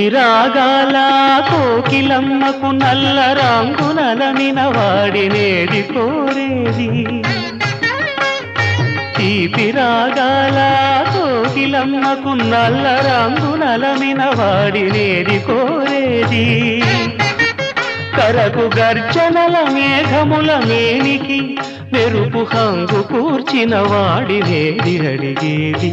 తీపి రాగాల కోకిలమ్మకు నల్ల రంగునలమిన వాడినేది కోరేది. తీపి రాగాల కోకిలమ్మకు నల్ల రంగునలమిన వాడినేది కోరేది. కరకు గర్జనల మేఘముల మేనికి మెరుపు హంగు కూర్చిన వాడినేది అడిగేది.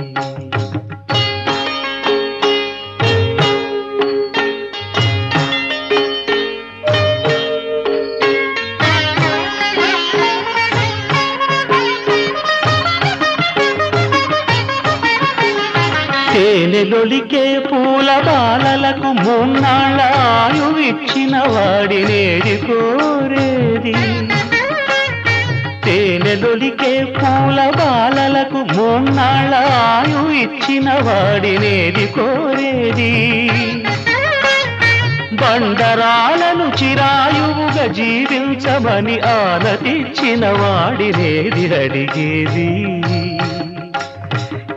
తేనెలొలికే పూల బాలలకు మూన్నాళ్ళ ఆయువిచ్చిన వాడినేది కోరేది. తేనెలొలికే పూల బాలలకు మూన్నాళ్ళ ఆయు ఇచ్చిన వాడినేది కోరేది. బండరాలను చిరాయువుగా జీవించమని ఆనతిచ్చిన వాడినేది అడిగేది.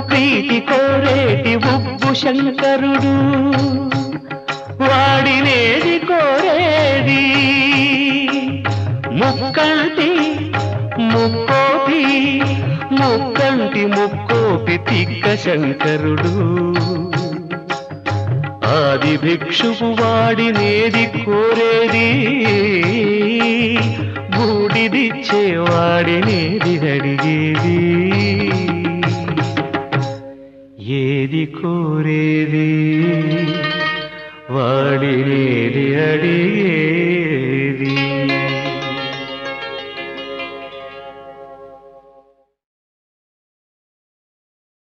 ప్రీతి కోరేటి ఉబ్బు శంకరుడు. వాడినేది కోరేది. ముక్కంటి ముక్కోపి ముక్కంటి ముక్కోపి తిక్క శంకరుడు. ఆది భిక్షువు వాడినేది కోరేది. బూడిదిచ్చేవాడినేది అడిగేది. ఇది కోరేది వాడినేది అడిగే